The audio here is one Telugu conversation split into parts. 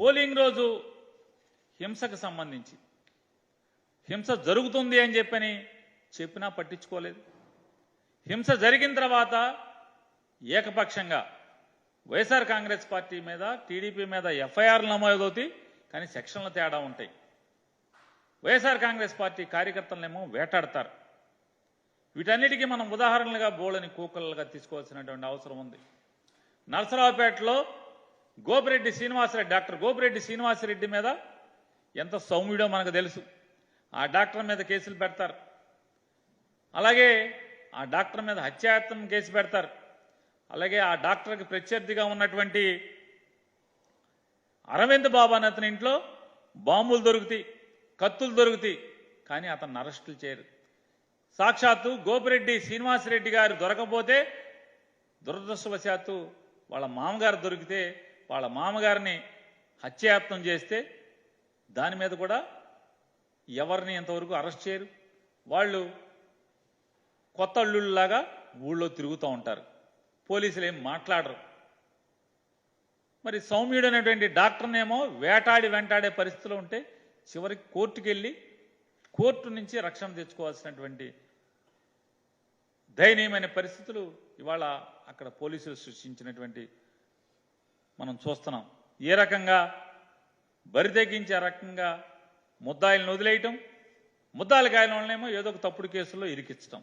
పోలింగ్ రోజు హింసకు సంబంధించి. హింస జరుగుతుంది అని చెప్పని చెప్పినా పట్టించుకోలేదు. హింస జరిగిన తర్వాత ఏకపక్షంగా వైఎస్ఆర్ కాంగ్రెస్ పార్టీ మీద టీడీపీ మీద ఎఫ్ఐఆర్లు నమోదవుతాయి కానీ సెక్షన్ల తేడా ఉంటాయి. వైఎస్ఆర్ కాంగ్రెస్ పార్టీ కార్యకర్తలనేమో వేటాడతారు. వీటన్నిటికీ మనం ఉదాహరణలుగా బోళని కూకలుగా తీసుకోవాల్సినటువంటి అవసరం ఉంది. నరసరావుపేటలో గోపిరెడ్డి శ్రీనివాసరెడ్డి డాక్టర్ గోపిరెడ్డి శ్రీనివాసరెడ్డి మీద ఎంత సౌమ్యుడో మనకు తెలుసు. ఆ డాక్టర్ మీద కేసులు పెడతారు. అలాగే ఆ డాక్టర్ మీద హత్యాయత్నం కేసు పెడతారు. అలాగే ఆ డాక్టర్కి ప్రత్యర్థిగా ఉన్నటువంటి అరవింద్ బాబు అని అతని ఇంట్లో బాంబులు దొరుకుతాయి కత్తులు దొరుకుతాయి కానీ అతను అరెస్టులు చేయరు. సాక్షాత్తు గోపిరెడ్డి శ్రీనివాసరెడ్డి గారు దొరకపోతే దురదృష్టవశాత్తు వాళ్ళ మామగారు దొరికితే వాళ్ళ మామగారిని హత్యాయత్నం చేస్తే దాని మీద కూడా ఎవరిని ఇంతవరకు అరెస్ట్ చేయరు. వాళ్ళు కొత్త అల్లుళ్ళలాగా ఊళ్ళో తిరుగుతూ ఉంటారు. పోలీసులు ఏం మాట్లాడరు. మరి సౌమ్యుడు అనేటువంటి డాక్టర్నేమో వేటాడి వెంటాడే పరిస్థితిలో ఉంటే చివరికి కోర్టుకు వెళ్ళి కోర్టు నుంచి రక్షణ తెచ్చుకోవాల్సినటువంటి దయనీయమైన పరిస్థితులు ఇవాళ అక్కడ పోలీసులు సృష్టించినటువంటి మనం చూస్తున్నాం. ఏ రకంగా బరి తెగించే రకంగా ముద్దాయిలను వదిలేయటం ముద్దాయిలు కాయల వాళ్ళనేమో ఏదో ఒక తప్పుడు కేసుల్లో ఇరికించటం.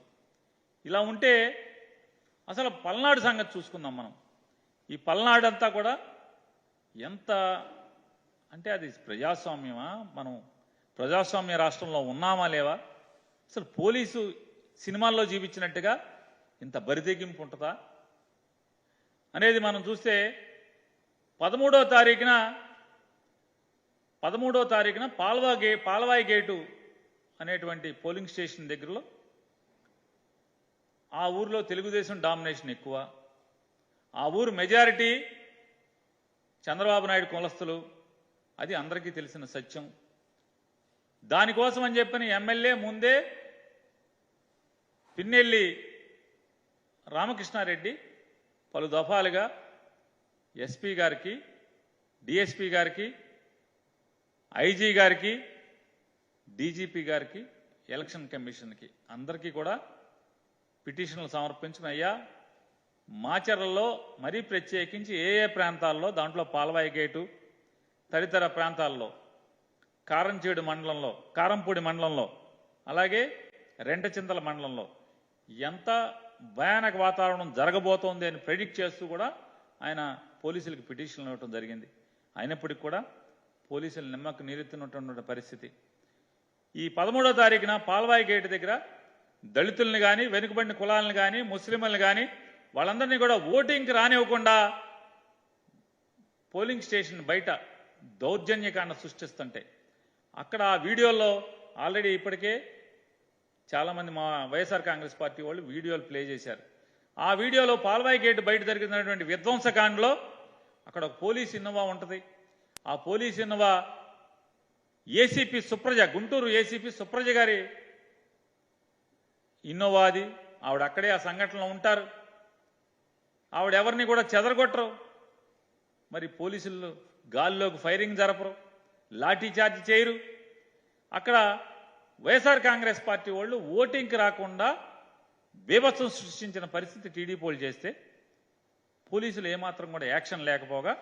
ఇలా ఉంటే అసలు పల్నాడు సంగతి చూసుకుందాం మనం. ఈ పల్నాడు అంతా కూడా ఎంత అంటే అది ప్రజాస్వామ్యమా? మనం ప్రజాస్వామ్య రాష్ట్రంలో ఉన్నామా లేవా? అసలు పోలీసు సినిమాల్లో చూపించినట్టుగా ఇంత బరితెగింపు ఉంటుందా? అనేది మనం చూస్తే పదమూడో తారీఖున పదమూడో తారీఖున పాల్వా గే పాల్వాయి గేటు అనేటువంటి పోలింగ్ స్టేషన్ దగ్గరలో ఆ ఊర్లో తెలుగుదేశం డామినేషన్ ఎక్కువ. ఆ ఊరు మెజారిటీ చంద్రబాబు నాయుడు కులస్తులు. అది అందరికీ తెలిసిన సత్యం. దానికోసం అని చెప్పిన ఎమ్మెల్యే ముందే పిన్నెల్లి రామకృష్ణారెడ్డి పలు దఫాలుగా ఎస్పీ గారికి డిఎస్పీ గారికి ఐజీ గారికి డీజీపీ గారికి ఎలక్షన్ కమిషన్కి అందరికీ కూడా పిటిషన్లు సమర్పించిన అయ్యా. మాచర్లలో మరీ ప్రత్యేకించి ఏ ఏ ప్రాంతాల్లో దాంట్లో పాలవాయి గేటు తదితర ప్రాంతాల్లో కారంచేడు మండలంలో కారంపూడి మండలంలో అలాగే రెంటచింతల మండలంలో ఎంత భయానక వాతావరణం జరగబోతోంది అని ప్రెడిక్ట్ చేస్తూ కూడా ఆయన పోలీసులకు పిటిషన్లు ఇవ్వడం జరిగింది. అయినప్పటికీ కూడా పోలీసులు నిమ్మకు నీరెత్తినటువంటి పరిస్థితి. ఈ పదమూడో తారీఖున పాల్వాయి గేటు దగ్గర దళితుల్ని కానీ వెనుకబడిన కులాలను కానీ ముస్లింలను కానీ వాళ్ళందరినీ కూడా ఓటింగ్కి రానివ్వకుండా పోలింగ్ స్టేషన్ బయట దౌర్జన్యకాండ సృష్టిస్తుంటే అక్కడ ఆ వీడియోలో ఆల్రెడీ ఇప్పటికే చాలామంది మా వైఎస్ఆర్ కాంగ్రెస్ పార్టీ వాళ్ళు వీడియోలు ప్లే చేశారు. ఆ వీడియోలో పాల్వాయి గేటు బయట జరిగినటువంటి విధ్వంసకాండలో అక్కడ ఒక పోలీస్ ఇన్నోవా ఉంటుంది. ఆ police Innova ACP Supraja Guntur ACP Supraja గారి ఇన్నోవా అది. ఆవిడ అక్కడే ఆ సంఘటనలో ఉంటారు. ఆవిడ ఎవరిని కూడా చెదరగొట్టరు. మరి పోలీసులు గాల్లోకి ఫైరింగ్ జరపరు. లాఠీ చార్జ్ చేయరు. అక్కడ వైఎస్ఆర్ కాంగ్రెస్ పార్టీ వాళ్ళు ఓటింగ్కి రాకుండా బీభత్సం సృష్టించిన పరిస్థితి టీడీపీ వాళ్ళు చేస్తే పోలీసులు ఏమాత్రం కూడా యాక్షన్ లేకపోగా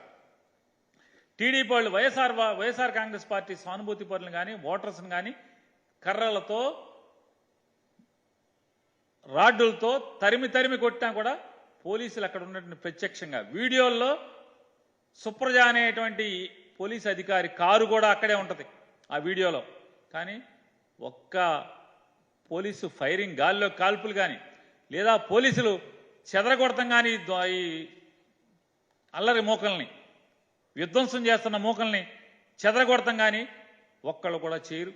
టీడీపీ వాళ్ళు వైఎస్ఆర్ వైఎస్ఆర్ కాంగ్రెస్ పార్టీ సానుభూతి పరులను కానీ ఓటర్స్ని కానీ కర్రలతో రాడ్డులతో తరిమి తరిమి కొట్టినా కూడా పోలీసులు అక్కడ ఉన్నటువంటి ప్రత్యక్షంగా. వీడియోల్లో సుప్రజ అనేటువంటి పోలీస్ అధికారి కారు కూడా అక్కడే ఉంటుంది ఆ వీడియోలో. కానీ ఒక్క పోలీసు ఫైరింగ్ గాల్లో కాల్పులు కానీ లేదా పోలీసులు చెదరగొడతాం కానీ ఈ అల్లరి మూకల్ని విధ్వంసం చేస్తున్న మూకల్ని చెదరగొడతాం కానీ ఒక్కళ్ళు కూడా చేయరు.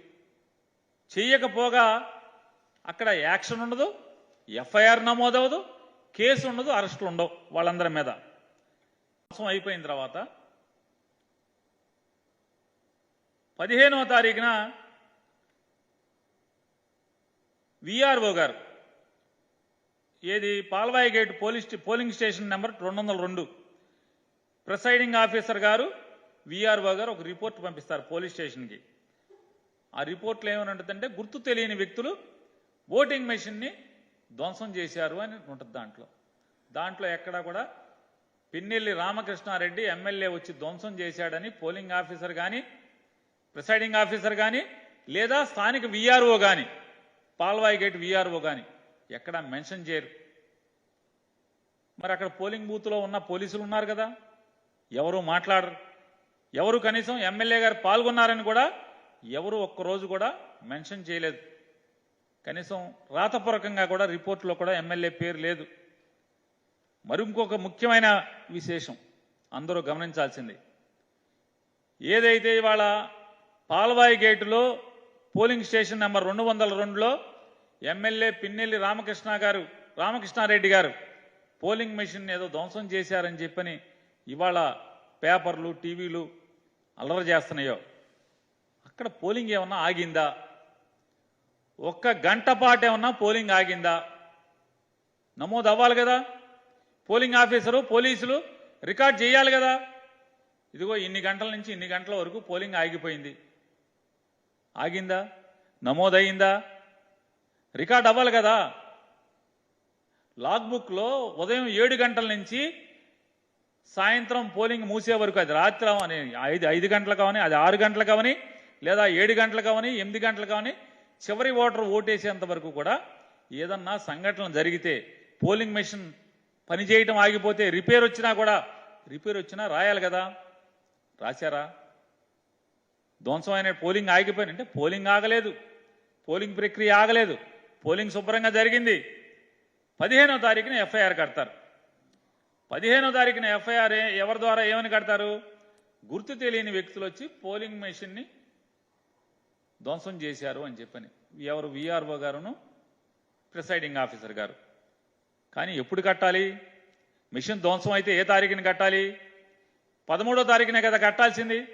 చేయకపోగా అక్కడ యాక్షన్ ఉండదు ఎఫ్ఐఆర్ నమోదవదు కేసు ఉండదు అరెస్టులు ఉండవు వాళ్ళందరి మీద. మోసం అయిపోయిన తర్వాత పదిహేనవ తారీఖున విఆర్ఓ గారు ఏది? పాల్వాయి గేట్ పోలీస్ స్టే- పోలింగ్ స్టేషన్ నెంబర్ రెండు వందల రెండు. ప్రిసైడింగ్ ఆఫీసర్ గారు విఆర్ఓ గారు ఒక రిపోర్ట్ పంపిస్తారు పోలీస్ స్టేషన్కి. ఆ రిపోర్ట్లో ఏమని ఉంటుందంటే గుర్తు తెలియని వ్యక్తులు ఓటింగ్ మెషిన్ని ధ్వంసం చేశారు అని ఉంటుంది దాంట్లో. దాంట్లో ఎక్కడా కూడా పిన్నెల్లి రామకృష్ణారెడ్డి ఎమ్మెల్యే వచ్చి ధ్వంసం చేశాడని పోలింగ్ ఆఫీసర్ కానీ ప్రిసైడింగ్ ఆఫీసర్ కానీ లేదా స్థానిక వీఆర్ఓ కానీ పాల్వాయి గేట్ విఆర్ఓ కానీ ఎక్కడా మెన్షన్ చేయరు. మరి అక్కడ పోలింగ్ బూత్లో ఉన్న పోలీసులు ఉన్నారు కదా? ఎవరు మాట్లాడరు? ఎవరు కనీసం ఎమ్మెల్యే గారు పాల్గొన్నారని కూడా ఎవరు ఒక్కరోజు కూడా మెన్షన్ చేయలేదు. కనీసం రాతపూర్వకంగా కూడా రిపోర్ట్లో కూడా ఎమ్మెల్యే పేరు లేదు. మరి ఇంకొక ముఖ్యమైన విశేషం అందరూ గమనించాల్సింది. ఏదైతే ఇవాళ పాల్వాయి గేటులో పోలింగ్ స్టేషన్ నెంబర్ రెండు వందల రెండులో ఎమ్మెల్యే పిన్నెల్లి రామకృష్ణ గారు రామకృష్ణారెడ్డి గారు పోలింగ్ మెషిన్ ఏదో ధ్వంసం చేశారని చెప్పని ఇవాళ పేపర్లు టీవీలు అల్లరి చేస్తున్నాయో. అక్కడ పోలింగ్ ఏమన్నా ఆగిందా? ఒక్క గంట పాటు ఏమన్నా పోలింగ్ ఆగిందా? నమోదు అవ్వాలి కదా? పోలింగ్ ఆఫీసరు పోలీసులు రికార్డ్ చేయాలి కదా? ఇదిగో ఇన్ని గంటల నుంచి ఇన్ని గంటల వరకు పోలింగ్ ఆగిపోయింది. ఆగిందా? నమోదయ్యిందా రికార్డ్ అవ్వాలి కదా. లాగ్ బుక్లో ఉదయం ఏడు గంటల నుంచి సాయంత్రం పోలింగ్ మూసే వరకు అది రాత్రి అని ఐదు ఐదు గంటలు కావని అది ఆరు గంటలు కావని లేదా ఏడు గంటలు కావని ఎనిమిది గంటలు కావని చివరి ఓటర్ ఓటేసేంత వరకు కూడా ఏదన్నా సంఘటన జరిగితే పోలింగ్ మెషిన్ పనిచేయటం ఆగిపోతే రిపేర్ వచ్చినా కూడా రిపేర్ వచ్చినా రాయాలి కదా. రాశారా? ధ్వంసమైన పోలింగ్ ఆగిపోయిన అంటే పోలింగ్ ఆగలేదు. పోలింగ్ ప్రక్రియ ఆగలేదు. పోలింగ్ శుభ్రంగా జరిగింది. పదిహేనో తారీఖున ఎఫ్ఐఆర్ కడతారు. పదిహేనో తారీఖున ఎఫ్ఐఆర్ ఎవరి ద్వారా ఏమని కడతారు? గుర్తు తెలియని వ్యక్తులు వచ్చి పోలింగ్ మెషిన్ని ధ్వంసం చేశారు అని చెప్పని. ఎవరు? విఆర్ఓ గారును ప్రిసైడింగ్ ఆఫీసర్ గారు. కానీ ఎప్పుడు కట్టాలి? మిషన్ ధ్వంసం అయితే ఏ తారీఖున కట్టాలి? పదమూడో తారీఖునే కదా కట్టాల్సింది.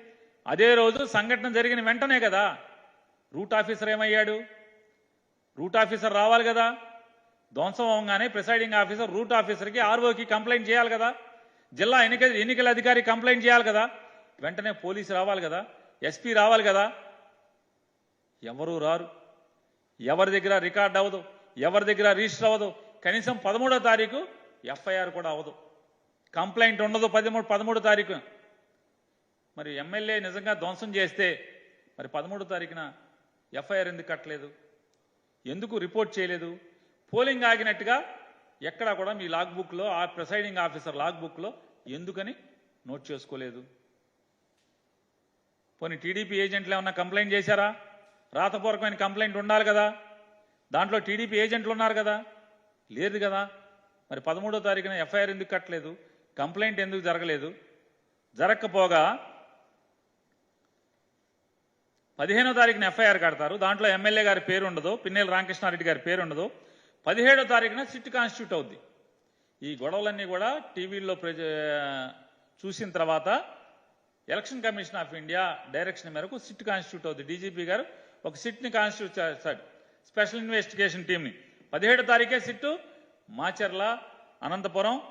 అదే రోజు సంఘటన జరిగిన వెంటనే కదా రూట్ ఆఫీసర్ ఏమయ్యాడు? రూట్ ఆఫీసర్ రావాలి కదా. ధ్వంసం అవగానే ప్రిసైడింగ్ ఆఫీసర్ రూట్ ఆఫీసర్కి ఆర్ఓకి కంప్లైంట్ చేయాలి కదా. జిల్లా ఎన్నిక ఎన్నికల అధికారి కంప్లైంట్ చేయాలి కదా. వెంటనే పోలీసు రావాలి కదా. ఎస్పీ రావాలి కదా. ఎవరూ రారు? ఎవరి దగ్గర రికార్డ్ అవ్వదు? ఎవరి దగ్గర రిజిస్టర్ అవ్వదు? కనీసం పదమూడో తారీఖు ఎఫ్ఐఆర్ కూడా అవ్వదు. కంప్లైంట్ ఉండదు పదమూడు పదమూడో తారీఖు. మరి ఎమ్మెల్యే నిజంగా ధ్వంసం చేస్తే మరి పదమూడో తారీఖున ఎఫ్ఐఆర్ ఎందుకు కట్టలేదు? ఎందుకు రిపోర్ట్ చేయలేదు? పోలింగ్ ఆగినట్టుగా ఎక్కడా కూడా మీ లాగ్ బుక్లో ఆ ప్రిసైడింగ్ ఆఫీసర్ లాగ్ బుక్లో ఎందుకని నోట్ చేసుకోలేదు? పోనీ టీడీపీ ఏజెంట్లు ఏమన్నా కంప్లైంట్ చేశారా? రాతపూర్వకమైన కంప్లైంట్ ఉండాలి కదా. దాంట్లో టీడీపీ ఏజెంట్లు ఉన్నారు కదా. లేదు కదా. మరి పదమూడో తారీఖున ఎఫ్ఐఆర్ ఎందుకు కట్టలేదు? కంప్లైంట్ ఎందుకు జరగలేదు? జరగకపోగా పదిహేనో తారీఖున ఎఫ్ఐఆర్ కడతారు. దాంట్లో ఎమ్మెల్యే గారి పేరు ఉండదు. పిన్నెల రామకృష్ణారెడ్డి గారి పేరు ఉండదు. పదిహేడో తారీఖున సిట్ కాన్స్టిట్యూట్ అవుద్ది. ఈ గొడవలన్నీ కూడా టీవీల్లో ప్రజ చూసిన తర్వాత election commission of India direction మేరకు సిట్ కాన్స్టిట్యూట్ అవుతుంది డీజీపీ గారు ఒక సిట్ని కాన్స్టిట్యూట్ చేస్తాడు స్పెషల్ ఇన్వెస్టిగేషన్ టీంని పదిహేడో తారీఖే సిట్టు మాచర్ల అనంతపురం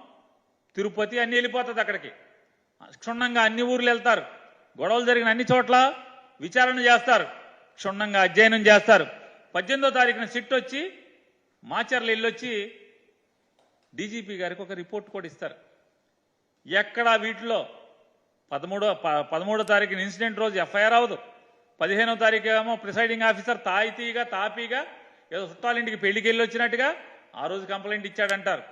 తిరుపతి అన్ని వెళ్ళిపోతుంది అక్కడికి. క్షుణ్ణంగా అన్ని ఊర్లు వెళ్తారు. గొడవలు జరిగిన అన్ని చోట్ల విచారణ చేస్తారు. క్షుణ్ణంగా అధ్యయనం చేస్తారు. పద్దెనిమిదో తారీఖున సిట్ వచ్చి మాచర్ల వెళ్ళొచ్చి డీజీపీ గారికి ఒక రిపోర్ట్ కూడా ఇస్తారు. ఎక్కడ వీటిలో పదమూడో ప- పదమూడో తారీఖున ఇన్సిడెంట్ రోజు ఎఫ్ఐఆర్ అవ్వదు. పదిహేనో తారీఖు ఏమో ప్రిసైడింగ్ ఆఫీసర్ తాయితీగా తాపీగా ఏదో చుట్టాలింటికి పెళ్ళికి వెళ్ళి వచ్చినట్టుగా ఆ రోజు కంప్లైంట్ ఇచ్చాడంటారు.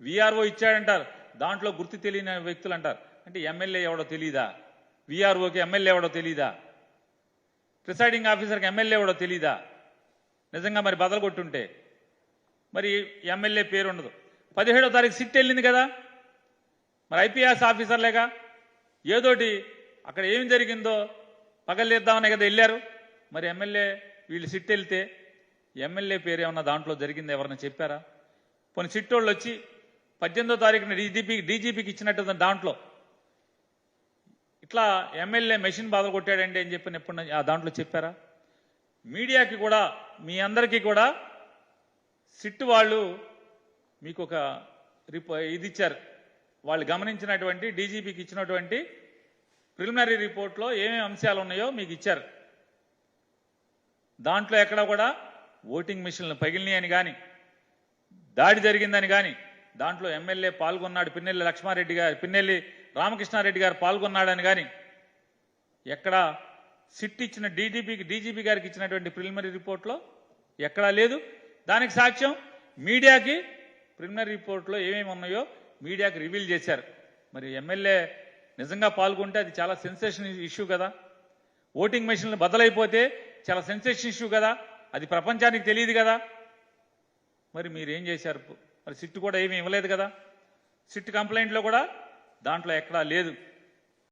విఆర్ఓ ఇచ్చాడంటారు. దాంట్లో గుర్తు తెలియని వ్యక్తులు అంటారు అంటే ఎమ్మెల్యే ఎవడో తెలీదా? విఆర్ఓకి ఎమ్మెల్యే ఎవడో తెలీదా? ప్రిసైడింగ్ ఆఫీసర్కి ఎమ్మెల్యే కూడా తెలీదా? నిజంగా మరి బదలు కొట్టుంటే మరి ఎమ్మెల్యే పేరు ఉండదు పదిహేడో తారీఖు సిట్ వెళ్ళింది కదా? మరి ఐపీఎస్ ఆఫీసర్లేగా? ఏదోటి అక్కడ ఏం జరిగిందో పగలేద్దామనే కదా వెళ్ళారు? మరి ఎమ్మెల్యే వీళ్ళు సిట్ వెళ్తే ఎమ్మెల్యే పేరు ఏమన్నా దాంట్లో జరిగింది ఎవరన్నా చెప్పారా? కొన్ని సిట్టోళ్ళు వచ్చి పద్దెనిమిదో తారీఖున డీజీపీ డీజీపీకి ఇచ్చినట్టు దాంట్లో. ఇట్లా ఎమ్మెల్యే మెషిన్ బాధలు కొట్టాడండి అని చెప్పి ఎప్పుడు ఆ దాంట్లో చెప్పారా? మీడియాకి కూడా మీ అందరికీ కూడా సిట్ వాళ్ళు మీకు ఒక రిపో ఇది ఇచ్చారు. వాళ్ళు గమనించినటువంటి డీజీపీకి ఇచ్చినటువంటి ప్రిలిమినరీ రిపోర్ట్లో ఏమేమి అంశాలు ఉన్నాయో మీకు ఇచ్చారు. దాంట్లో ఎక్కడ కూడా ఓటింగ్ మిషన్లు పగిలినాయని కానీ దాడి జరిగిందని కానీ దాంట్లో ఎమ్మెల్యే పాల్గొన్నాడు పిన్నెల్లి లక్ష్మారెడ్డి గారు పిన్నెల్లి రామకృష్ణారెడ్డి గారు పాల్గొన్నాడని కానీ ఎక్కడ సిట్ ఇచ్చిన డీజీపీకి డీజీపీ గారికి ఇచ్చినటువంటి ప్రిలిమినరీ రిపోర్ట్లో ఎక్కడా లేదు. దానికి సాక్ష్యం మీడియాకి ప్రిలిమినరీ రిపోర్ట్లో ఏమేమి ఉన్నాయో మీడియాకి రివీల్ చేశారు. మరి ఎమ్మెల్యే నిజంగా పాల్గొంటే అది చాలా సెన్సేషన్ ఇష్యూ కదా. ఓటింగ్ మెషిన్లు బదలైపోతే చాలా సెన్సేషన్ ఇష్యూ కదా. అది ప్రపంచానికి తెలియదు కదా. మరి మీరు ఏం చేశారు? మరి సిట్ కూడా ఏమీ ఇవ్వలేదు కదా. సిట్ కంప్లైంట్లో కూడా దాంట్లో ఎక్కడా లేదు.